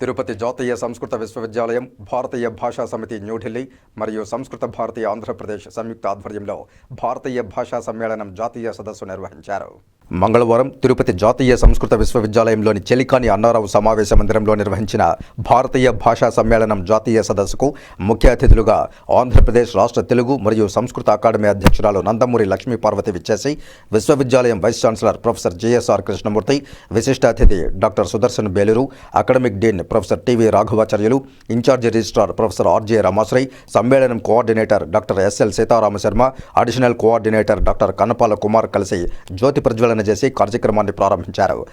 తిరుపతి జాతీయ సంస్కృత విశ్వవిద్యాలయం భారతీయ భాషా సమితి న్యూఢిల్లీ మరియు సంస్కృత భారతీయ ఆంధ్రప్రదేశ్ సంయుక్త ఆధ్వర్యంలో భారతీయ భాషా సమ్మేళనం జాతీయ సదస్సు నిర్వహించారు. మంగళవారం తిరుపతి జాతీయ సంస్కృత విశ్వవిద్యాలయంలోని చెలికాని అన్నారావు సమావేశ మందిరంలో నిర్వహించిన భారతీయ భాషా సమ్మేళనం జాతీయ సదస్సుకు ముఖ్య అతిథులుగా ఆంధ్రప్రదేశ్ రాష్ట్ర తెలుగు మరియు సంస్కృత అకాడమీ అధ్యక్షురాలు నందమూరి లక్ష్మీ పార్వతి విచ్చేసి విశ్వవిద్యాలయం vice chancellor professor JSR Krishnamurthy విశిష్ట అతిథి doctor Sudarshan Beluru academic dean professor TV Raghavacharyulu incharge registrar professor RJ Ramasri సమ్మేళనం coordinator doctor SL Seetharama Sharma additional coordinator doctor Kannapala Kumar కలిసి జ్యోతి ప్రజ్వలన చేసి కార్యక్రమాన్ని ప్రారంభించారు.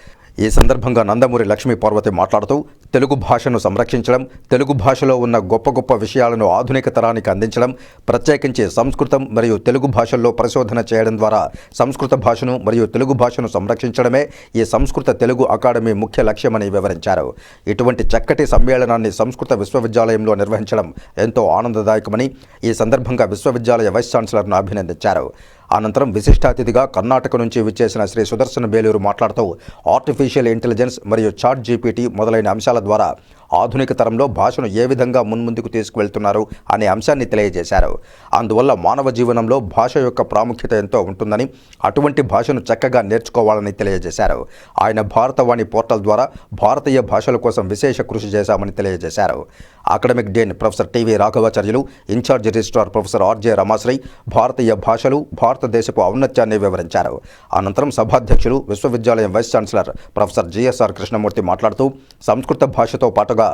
ఈ సందర్భంగా నందమూరి లక్ష్మీ పార్వతి మాట్లాడుతూ తెలుగు భాషను సంరక్షించడం తెలుగు భాషలో ఉన్న గొప్ప గొప్ప విషయాలను ఆధునిక తరానికి అందించడం ప్రత్యేకించి సంస్కృతం మరియు తెలుగు భాషల్లో పరిశోధన చేయడం ద్వారా సంస్కృత భాషను మరియు తెలుగు భాషను సంరక్షించడమే ఈ సంస్కృత తెలుగు అకాడమీ ముఖ్య లక్ష్యమని వివరించారు. ఇటువంటి చక్కటి సమ్మేళనాన్ని సంస్కృత విశ్వవిద్యాలయంలో నిర్వహించడం ఎంతో ఆనందదాయకమని ఈ సందర్భంగా విశ్వవిద్యాలయ వైస్ ఛాన్సలర్ను అభినందించారు. అనంతరం విశిష్ట అతిథిగా కర్ణాటక నుంచి విచ్చేసిన శ్రీ సుదర్శన బేలూరు మాట్లాడుతూ ఆర్టిఫిషియల్ ఇంటెలిజెన్స్ మరియు చాట్ జీపీటీ మొదలైన అంశాల ద్వారా ఆధునిక తరంలో భాషను ఏ విధంగా మున్ముందుకు తీసుకువెళ్తున్నారు అనే అంశాన్ని తెలియజేశారు. అందువల్ల మానవ జీవనంలో భాష యొక్క ప్రాముఖ్యత ఎంతో ఉంటుందని అటువంటి భాషను చక్కగా నేర్చుకోవాలని తెలియజేశారు. ఆయన భారతవాణి పోర్టల్ ద్వారా భారతీయ భాషల కోసం విశేష కృషి చేశామని తెలియజేశారు. Academic dean professor TV Raghavacharyulu incharge registrar professor RJ Ramasri భారతీయ భాషలు భారతదేశపు ఔన్నత్యాన్ని వివరించారు. అనంతరం సభాధ్యక్షులు విశ్వవిద్యాలయం vice chancellor professor GSR Krishnamurthy మాట్లాడుతూ సంస్కృత భాషతో పాటుగా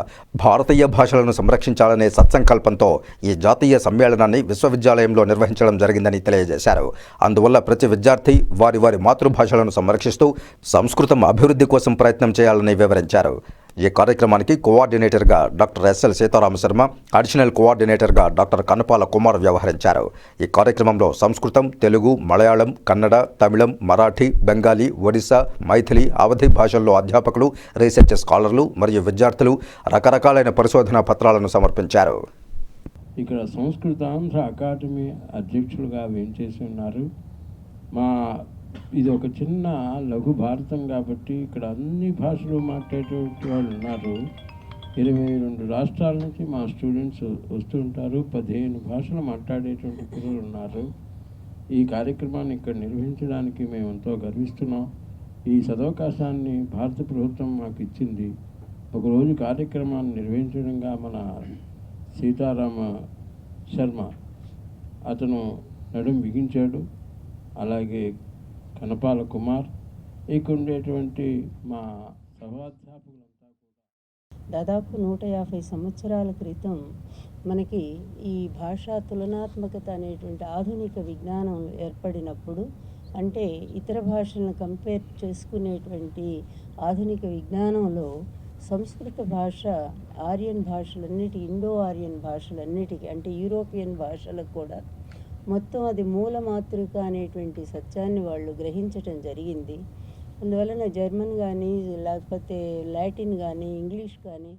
భారతీయ భాషలను సంరక్షించాలనే సత్సంకల్పంతో ఈ జాతీయ సమ్మేళనాన్ని విశ్వవిద్యాలయంలో నిర్వహించడం జరిగిందని తెలియజేశారు. అందువల్ల ప్రతి విద్యార్థి వారి వారి మాతృభాషలను సంరక్షిస్తూ సంస్కృతం అభివృద్ధి కోసం ప్రయత్నం చేయాలని వివరించారు. ఈ కార్యక్రమానికి కోఆర్డినేటర్గా doctor SL Sitarama Sharma additional కోఆర్డినేటర్గా డాక్టర్ కన్నపాల కుమార్ వ్యవహరించారు. ఈ కార్యక్రమంలో సంస్కృతం తెలుగు మలయాళం కన్నడ తమిళం మరాఠీ బెంగాలీ ఒడిశా మైథిలి అవధి భాషల్లో అధ్యాపకులు రీసెర్చ్ స్కాలర్లు మరియు విద్యార్థులు రకరకాలైన పరిశోధనా పత్రాలను సమర్పించారు. ఇక్కడ సంస్కృతాంధ్ర అకాడమీ అధ్యక్షులుగా వేంచేసి ఉన్నారు. మా ఇది ఒక చిన్న లఘు భారతం కాబట్టి ఇక్కడ అన్ని భాషలు మాట్లాడేటువంటి వాళ్ళు ఉన్నారు. ఇరవై రెండు రాష్ట్రాల నుంచి మా స్టూడెంట్స్ వస్తూ ఉంటారు. పదిహేను భాషలు మాట్లాడేటువంటి పిల్లలు ఉన్నారు. ఈ కార్యక్రమాన్ని ఇక్కడ నిర్వహించడానికి మేము ఎంతో గర్విస్తున్నాం. ఈ సదవకాశాన్ని భారత ప్రభుత్వం మాకు ఇచ్చింది. ఒకరోజు కార్యక్రమాన్ని నిర్వహించడంగా మన సీతారామ శర్మ అతను నడుం బిగించాడు. అలాగే కనపాల కుమార్. ఇక ఉండేటువంటి మా సహాధ్యాపకులంతా కూడా దాదాపు నూట యాభై సంవత్సరాల క్రితం మనకి ఈ భాషా తులనాత్మకత అనేటువంటి ఆధునిక విజ్ఞానం ఏర్పడినప్పుడు అంటే ఇతర భాషలను కంపేర్ చేసుకునేటువంటి ఆధునిక విజ్ఞానంలో సంస్కృత భాష ఆర్యన్ భాషలన్నిటి ఇండో ఆర్యన్ భాషలన్నిటికీ అంటే యూరోపియన్ భాషలకు కూడా మొత్తం అది మూల మాతృక అనేటువంటి సత్యాన్ని వాళ్ళు గ్రహించటం జరిగింది. అందువలన జర్మన్ కానీ లేకపోతే లాటిన్ కానీ ఇంగ్లీష్ కానీ